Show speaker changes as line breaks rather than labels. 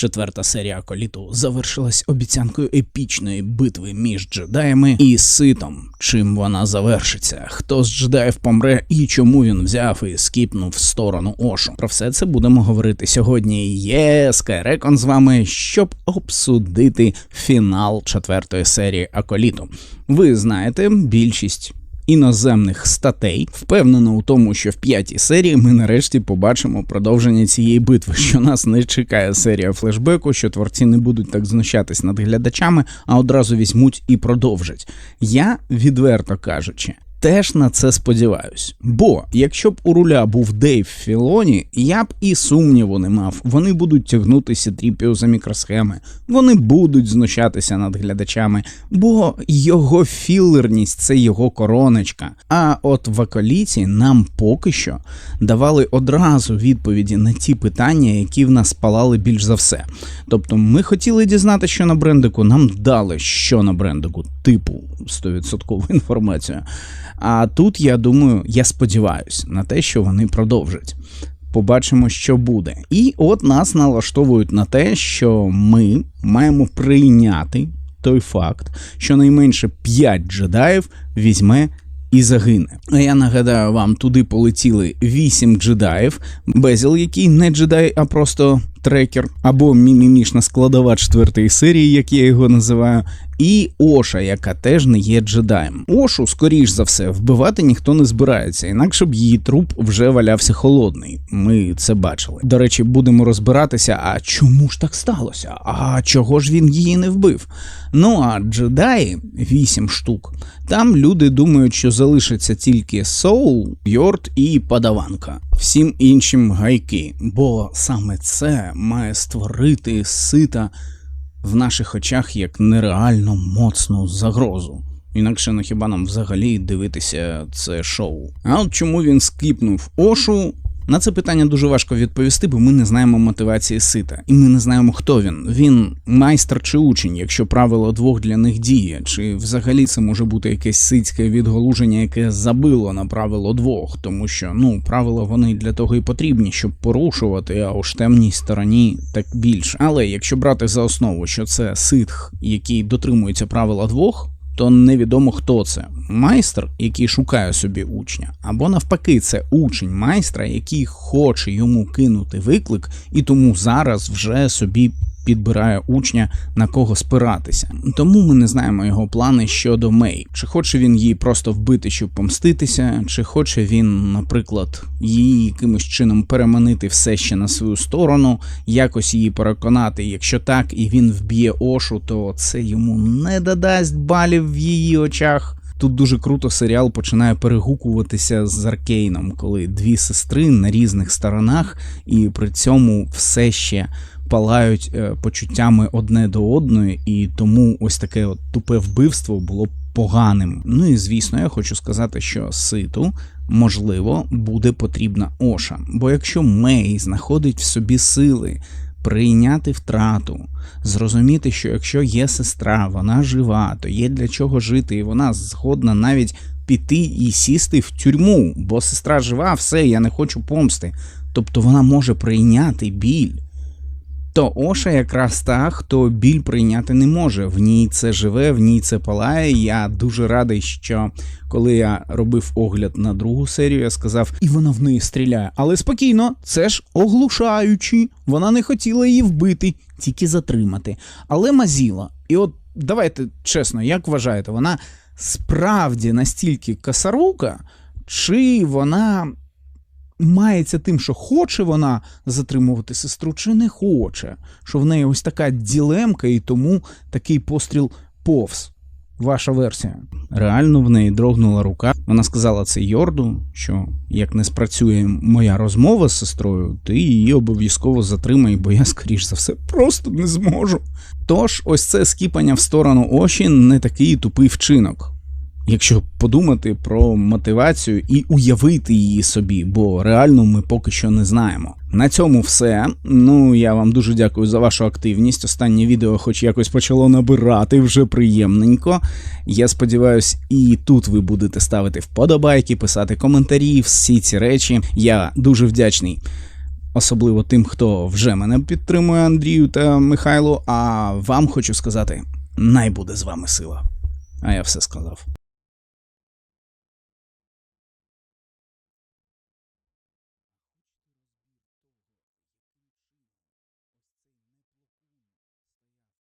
Четверта серія коліту завершилась обіцянкою епічної битви між джедаями і ситом. Чим вона завершиться? Хто з джедаїв помре і чому він взяв і скіпнув в сторону Ошу? Про все це будемо говорити сьогодні. Є Скайрекон з вами, щоб обсудити фінал четвертої серії Аколіту. Ви знаєте, більшість іноземних статей впевнено у тому, що в п'ятій серії ми нарешті побачимо продовження цієї битви, що нас не чекає серія флешбеку, що творці не будуть так знущатись над глядачами, а одразу візьмуть і продовжать. Я відверто кажучи. Теж на це сподіваюсь. Бо якщо б у руля був Дейв Філоні, я б і сумніву не мав. Вони будуть тягнутися тріпіо за мікросхеми, вони будуть знущатися над глядачами, бо його філерність це його короночка. А от в Аколіті нам поки що давали одразу відповіді на ті питання, які в нас палали більш за все. Тобто, ми хотіли дізнати, що на брендику, нам дали що на брендику, типу 100% інформацію. А тут я думаю, я сподіваюся на те, що вони продовжать. Побачимо, що буде. І от нас налаштовують на те, що ми маємо прийняти той факт, що найменше 5 джедаїв візьме і загине. А я нагадаю вам, туди полетіли 8 джедаїв, Безіл, який не джедай, а просто трекер, або мімімішна складова четвертої серії, як я його називаю, і Оша, яка теж не є джедаєм. Ошу, скоріш за все, вбивати ніхто не збирається, інакше б її труп вже валявся холодний. Ми це бачили. До речі, будемо розбиратися, а чому ж так сталося? А чого ж він її не вбив? Ну а джедаї, вісім штук, там люди думають, що залишиться тільки Соул, Йорд і Падаванка. Всім іншим гайки, бо саме це має створити сита в наших очах як нереально моцну загрозу. Інакше на хіба нам взагалі дивитися це шоу. А от чому він скіпнув Ошу? На це питання дуже важко відповісти, бо ми не знаємо мотивації сита, і ми не знаємо, хто він. Він майстер чи учень, якщо правило двох для них діє, чи взагалі це може бути якесь сицьке відголуження, яке забило на правило двох, тому що ну правила вони для того і потрібні, щоб порушувати, а уж темній стороні так більше. Але якщо брати за основу, що це ситх, який дотримується правила двох то невідомо хто це. Майстер, який шукає собі учня, або навпаки, це учень майстра, який хоче йому кинути виклик, і тому зараз вже собі підбирає учня на кого спиратися. Тому ми не знаємо його плани щодо Мей. Чи хоче він її просто вбити, щоб помститися, чи хоче він, наприклад, її якимось чином переманити все ще на свою сторону, якось її переконати. Якщо так і він вб'є Ошу, то це йому не додасть балів в її очах. Тут дуже круто серіал починає перегукуватися з Аркейном, коли дві сестри на різних сторонах, і при цьому все ще палають е, почуттями одне до одної, і тому ось таке от тупе вбивство було поганим. Ну і звісно, я хочу сказати, що ситу. Можливо, буде потрібна Оша, бо якщо Мей знаходить в собі сили прийняти втрату, зрозуміти, що якщо є сестра, вона жива, то є для чого жити, і вона згодна навіть піти і сісти в тюрму, бо сестра жива, все, я не хочу помсти. Тобто вона може прийняти біль то Оша якраз та, хто біль прийняти не може. В ній це живе, в ній це палає. Я дуже радий, що коли я робив огляд на другу серію, я сказав, і вона в неї стріляє. Але спокійно, це ж оглушаючи. Вона не хотіла її вбити, тільки затримати. Але мазіла. І от давайте чесно, як вважаєте, вона справді настільки касарука, чи вона мається тим, що хоче вона затримувати сестру, чи не хоче, що в неї ось така ділемка, і тому такий постріл повз. Ваша версія. Реально в неї дрогнула рука. Вона сказала це Йорду, що як не спрацює моя розмова з сестрою, ти її обов'язково затримай, бо я, скоріш за все, просто не зможу. Тож, ось це скіпання в сторону Оші не такий тупий вчинок якщо подумати про мотивацію і уявити її собі, бо реально ми поки що не знаємо. На цьому все. Ну я вам дуже дякую за вашу активність. Останнє відео, хоч якось почало набирати вже приємненько. Я сподіваюся, і тут ви будете ставити вподобайки, писати коментарі, всі ці речі. Я дуже вдячний. особливо тим, хто вже мене підтримує Андрію та Михайлу. А вам хочу сказати: най буде з вами сила. А я все сказав.